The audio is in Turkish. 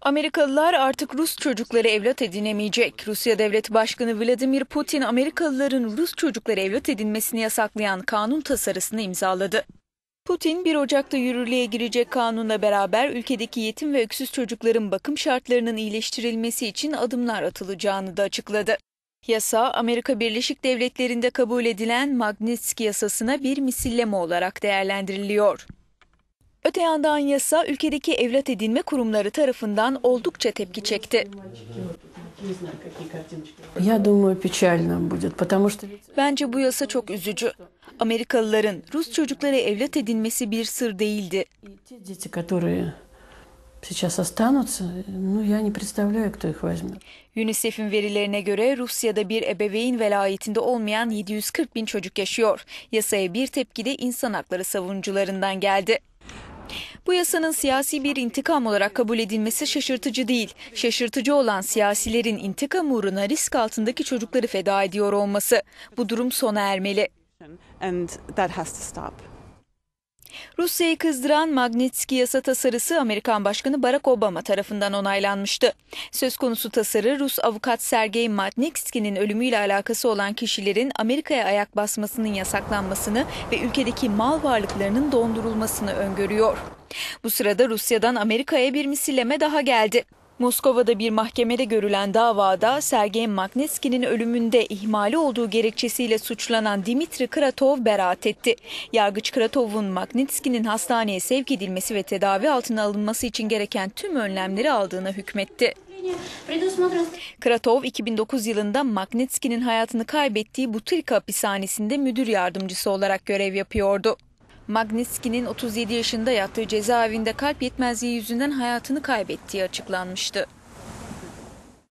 Amerikalılar artık Rus çocukları evlat edinemeyecek. Rusya Devlet Başkanı Vladimir Putin Amerikalıların Rus çocukları evlat edinmesini yasaklayan kanun tasarısını imzaladı. Putin 1 Ocak'ta yürürlüğe girecek kanunla beraber ülkedeki yetim ve öksüz çocukların bakım şartlarının iyileştirilmesi için adımlar atılacağını da açıkladı. Yasa Amerika Birleşik Devletleri'nde kabul edilen Magnitsky yasasına bir misilleme olarak değerlendiriliyor. Öte yandan yasa ülkedeki evlat edinme kurumları tarafından oldukça tepki çekti. Я думаю, печально будет, потому что ведь Bence bu yasa çok üzücü. Amerikalıların Rus çocukları evlat edinmesi bir sır değildi. и те дети, которые сейчас останутся, ну, я не представляю, кто их возьмет. UNICEF'in verilerine göre Rusya'da bir ebeveyn velayetinde olmayan 740 bin çocuk yaşıyor. Yasaya bir tepki de insan hakları savunucularından geldi. Bu yasanın siyasi bir intikam olarak kabul edilmesi şaşırtıcı değil. Şaşırtıcı olan siyasilerin intikam uğruna risk altındaki çocukları feda ediyor olması. Bu durum sona ermeli. and that has to stop. Rusya'yı kızdıran Magnitsky yasa tasarısı Amerikan Başkanı Barack Obama tarafından onaylanmıştı. Söz konusu tasarı Rus avukat Sergey Magnitsky'nin ölümüyle alakası olan kişilerin Amerika'ya ayak basmasının yasaklanmasını ve ülkedeki mal varlıklarının dondurulmasını öngörüyor. Bu sırada Rusya'dan Amerika'ya bir misilleme daha geldi. Moskova'da bir mahkemede görülen davada Sergey Magnitski'nin ölümünde ihmali olduğu gerekçesiyle suçlanan Dimitri Kratov beraat etti. Yargıç Kratov'un Magnitski'nin hastaneye sevk edilmesi ve tedavi altına alınması için gereken tüm önlemleri aldığına hükmetti. Kratov 2009 yılında Magnitski'nin hayatını kaybettiği Butyrka hapishanesinde müdür yardımcısı olarak görev yapıyordu. Magnitsky'nin 37 yaşında yattığı cezaevinde kalp yetmezliği yüzünden hayatını kaybettiği açıklanmıştı.